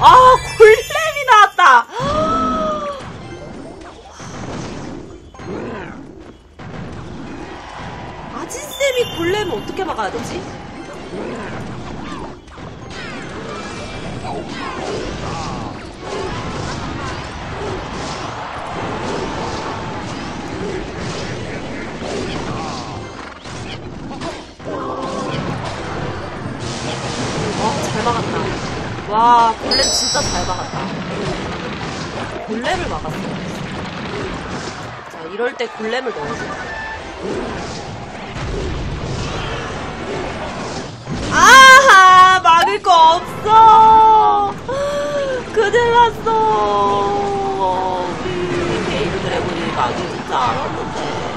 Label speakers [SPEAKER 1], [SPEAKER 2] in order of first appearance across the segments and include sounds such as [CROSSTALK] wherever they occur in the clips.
[SPEAKER 1] 아, 골렘이 나왔다! 아진쌤이 골렘을 어떻게 막아야 되지? 와, 골렘 진짜 잘 막았다. 골렘을 막았어. 자, 이럴 때 골렘을 넣어줘. 아하! 막을 거 없어! 큰일 났어! 우리 게이드 드래곤이 막을 줄 알았는데.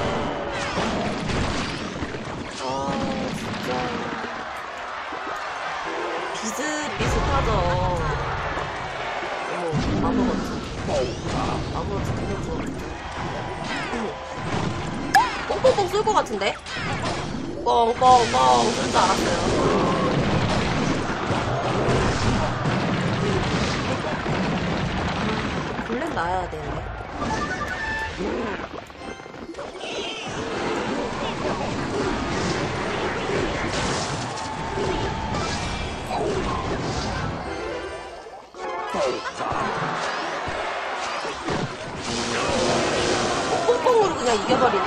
[SPEAKER 1] 비슷비슷하죠. 어머, 아무렇지. 아무렇지, 그냥 뻥뻥뻥 쏠것 같은데? 뻥뻥뻥 쏠줄 알았어요. 블랙 나야 되는데. 그냥 이겨버리네.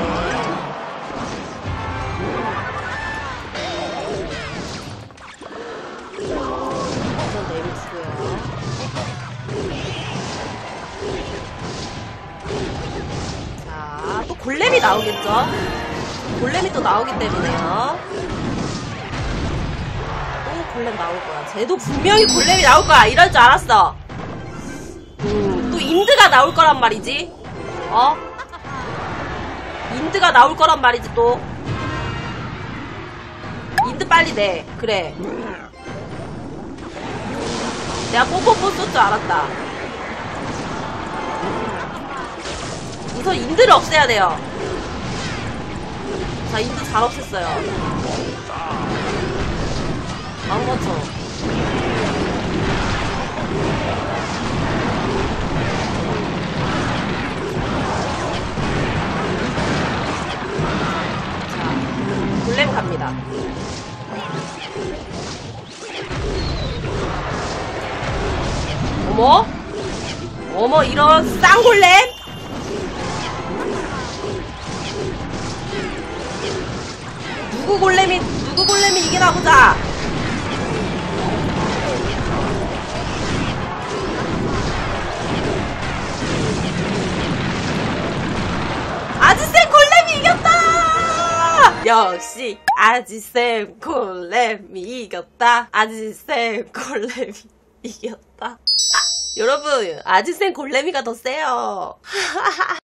[SPEAKER 1] 자, 또 골렘이 나오겠죠? 골렘이 또 나오기 때문에요. 또 골렘 나올 거야. 쟤도 분명히 골렘이 나올 거야. 이럴 줄 알았어. 음, 또 인드가 나올 거란 말이지. 어? 인드가 나올 거란 말이지 또. 인드 빨리 내. 그래. 내가 뽀뽀뽀 쏠 줄 알았다. 우선 인드를 없애야 돼요. 자, 인드 잘 없앴어요. 거쳐. 어머? 어머, 이런 쌍골렘? 누구 골렘이, 누구 골렘이 이기나 보자. 아지쌤 골렘이 이겼다! 역시 아지쌤 골렘이 이겼다. 아지쌤 골렘이 이겼다. 여러분, 아지쌤 골렘이가 더 세요. [LAUGHS]